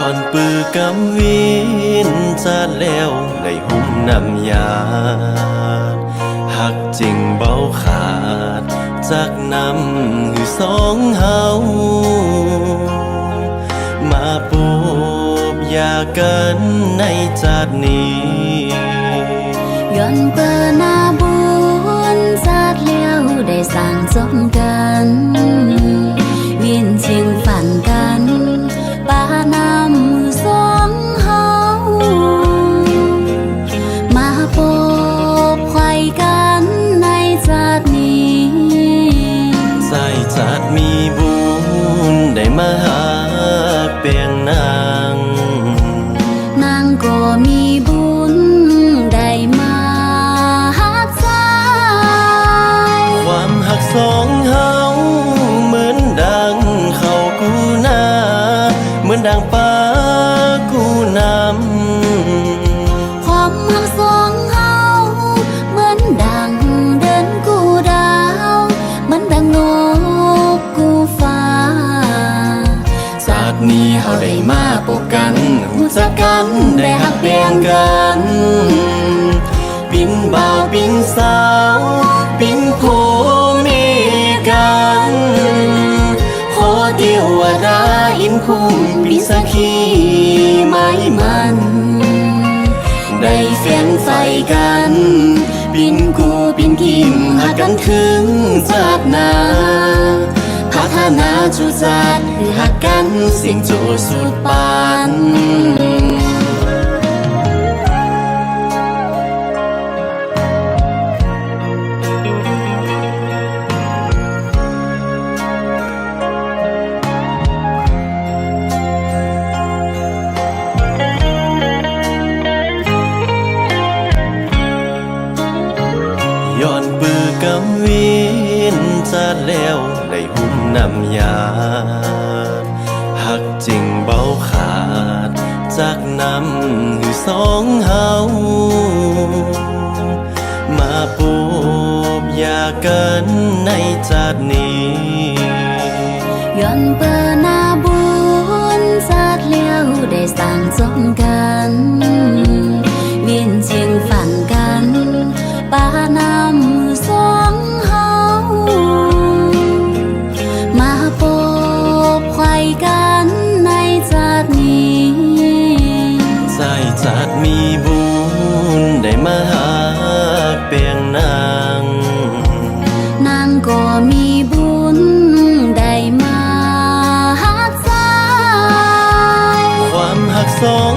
ย้อนปือกำวินจาดแล้วได้หุ่มน้ำยาหักจริงเบาขาด จากน้ำคือสองเฮามาปูบยากันในจาดนี้ย้อนเปิดหน้าบุญซาดเลี้ยวได้สร้างสมกันางนางก็มีบุญได้มาหักใจความหักสองเฮาเหมือนดังเขากูนาเหมือนดังปลากูน้ความหักสอง นี้เฮาได้มาปกกันหูจักกันได้หักเปียงกันปินบ่าวปินสาวปินผู้มีกันขอเดียวว่าดาอินคุ้มปิสกขีไม้มันได้แฟนไฟกันปินกูปินกิมหากันถึงจากนา พัฒนาจูจัดคือหักกันสิ่งโจสุดปาน น้ำยา หักจริงเบาขาด จากน้ำอยู่สองเฮา มาปูบยากันในจาดนี้ย้อนเปิดหน้าบุญจัดเลี้ยวได้สั่งสม ก็มีบุญได้มาหักใจความหักสอง